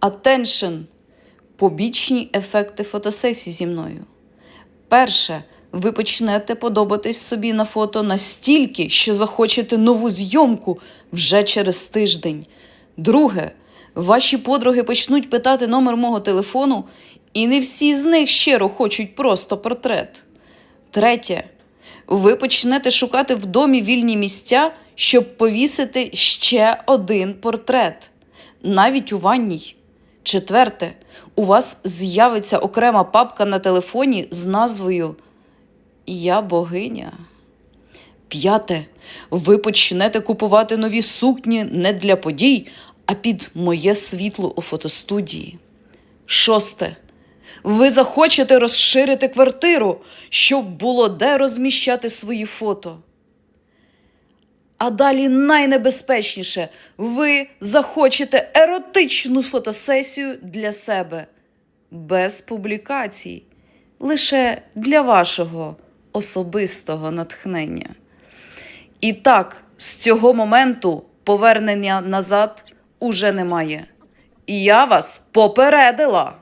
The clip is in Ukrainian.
Attention! Побічні ефекти фотосесії зі мною. Перше, ви почнете подобатись собі на фото настільки, що захочете нову зйомку вже через тиждень. Друге, ваші подруги почнуть питати номер мого телефону, і не всі з них щиро хочуть просто портрет. Третє, ви почнете шукати в домі вільні місця, щоб повісити ще один портрет, навіть у ванній. Четверте, у вас з'явиться окрема папка на телефоні з назвою Я богиня. П'яте, ви почнете купувати нові сукні не для подій, а під моє світло у фотостудії. Шосте. Ви захочете розширити квартиру, щоб було де розміщати свої фото. А далі найнебезпечніше ви захочете еротичну фотосесію для себе без публікацій, лише для вашого особистого натхнення. І так, з цього моменту повернення назад уже немає. І я вас попередила.